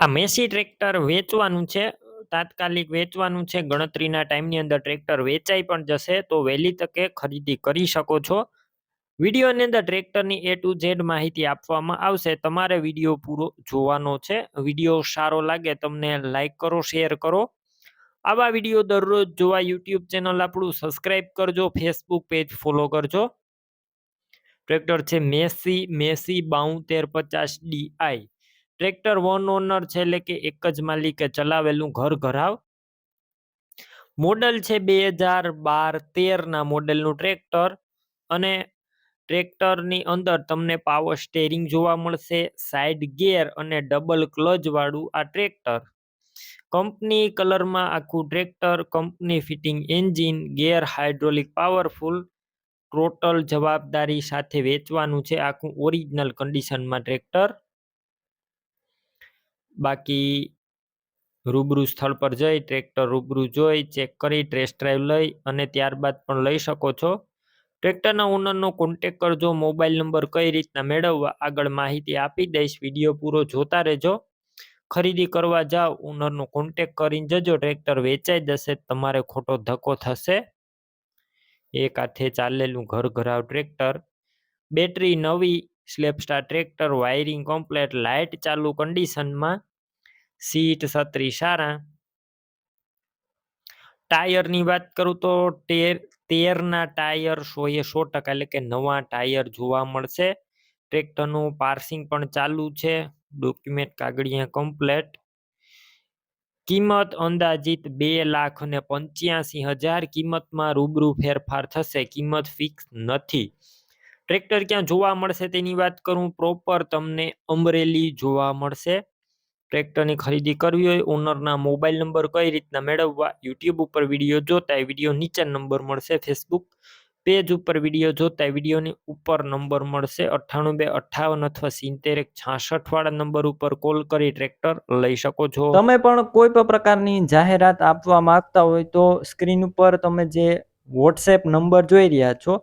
આ Massey tractor વેચવાનું છે, તાત્કાલિક વેચવાનું છે. ગણતરીના ટાઈમની અંદર ટ્રેક્ટર વેચાઈ પણ જશે, તો વહેલી તકે ખરીદી કરી શકો છો. વિડીયોની અંદર ટ્રેક્ટરની એ ટુ ઝેડ માહિતી આપવામાં આવશે. તમારે વીડિયો પૂરો જોવાનો છે. વીડિયો સારો લાગે તમને લાઈક કરો, શેર કરો. આવા વીડિયો દરરોજ જોવા યુટ્યુબ ચેનલ આપણું સબસ્ક્રાઈબ કરજો, ફેસબુક પેજ ફોલો કરજો. ટ્રેક્ટર છે મેસી મેસી બાઉતેર પચાસ ડીઆઈ ટ્રેક્ટર વન ઓનર છે એટલે કે એક જ માલિકે ચલાવેલું ઘર ઘરાવ. મોડલ છે બે હજાર બાર તેરના મોડેલનું ટ્રેક્ટર અને ટ્રેક્ટરની અંદર તમને પાવર સ્ટેરિંગ જોવા મળશે સાઇડ ગેર અને ડબલ ક્લચવાળું આ ટ્રેક્ટર. કંપની કલરમાં આખું tractor, company fitting engine gear hydraulic powerful total જવાબદારી સાથે વેચવાનું છે આખું ઓરિજિનલ કન્ડિશનમાં ટ્રેક્ટર. બાકી રૂબરૂ સ્થળ પર જઈ, ટ્રેક્ટર રૂબરૂ જોઈ, ચેક કરી ટેસ્ટ ડ્રાઈવ લઈ અને ત્યારબાદ પણ લઈ શકો છો. ટ્રેક્ટરના ઓનરનો કોન્ટેક કરજો મોબાઈલ નંબર કઈ રીતના મેળવવા, આગળ માહિતી આપી દઈશ. વીડિયો પૂરો જોતા રહેજો. ખરીદી કરવા જાઓ ઓનરનો કોન્ટેક કરીને જજો. ટ્રેક્ટર વેચાઈ જશે, તમારે ખોટો ધક્કો થશે. એક હાથે ચાલેલું ઘર ઘરાવ ટ્રેક્ટર. બેટરી નવી સ્લેપસ્ટાર ટ્રેક્ટર, વાયરિંગ કમ્પ્લેટ, લાઇટ ચાલુ કન્ડિશનમાં, સીટ છત્રી સારા. ટાયરની વાત કરું તો તેર, તેરના ટાયર સો એ સો ટકા એટલે કે નવા ટાયર જોવા મળશે. ટ્રેક્ટરનું પાર્સિંગ પણ ચાલુ છે. ડોક્યુમેન્ટ કાગળિયા કમ્પ્લેટ. કિંમત અંદાજિત બે લાખ અને પંચ્યાસી હજાર કિંમતમાં રૂબરૂ ફેરફાર થશે. કિંમત ફિક્સ નથી. ટ્રેક્ટર ક્યાં જોવા મળશે તેની વાત કરું પ્રોપર તમને અમરેલી જોવા મળશે. ટ્રેક્ટરની ખરીદી કરવી હોય ઓનરના મોબાઈલ નંબર કઈ રીતના મેળવવા યુટ્યુબ ઉપર વીડિયો જોતા વીડિયો નીચે નંબર મળશે ફેસબુક પેજ ઉપર વીડિયો જોતા વિડીયોની ઉપર નંબર મળશે, અઠ્ઠાણું બે અઠ્ઠાવન અથવા સિત્તેર એક છાસઠ વાળા નંબર ઉપર કોલ કરી ટ્રેક્ટર લઈ શકો છો. તમે પણ કોઈ પણ પ્રકારની જાહેરાત આપવા માંગતા હોય તો સ્ક્રીન ઉપર તમે જે વોટ્સએપ નંબર જોઈ રહ્યા છો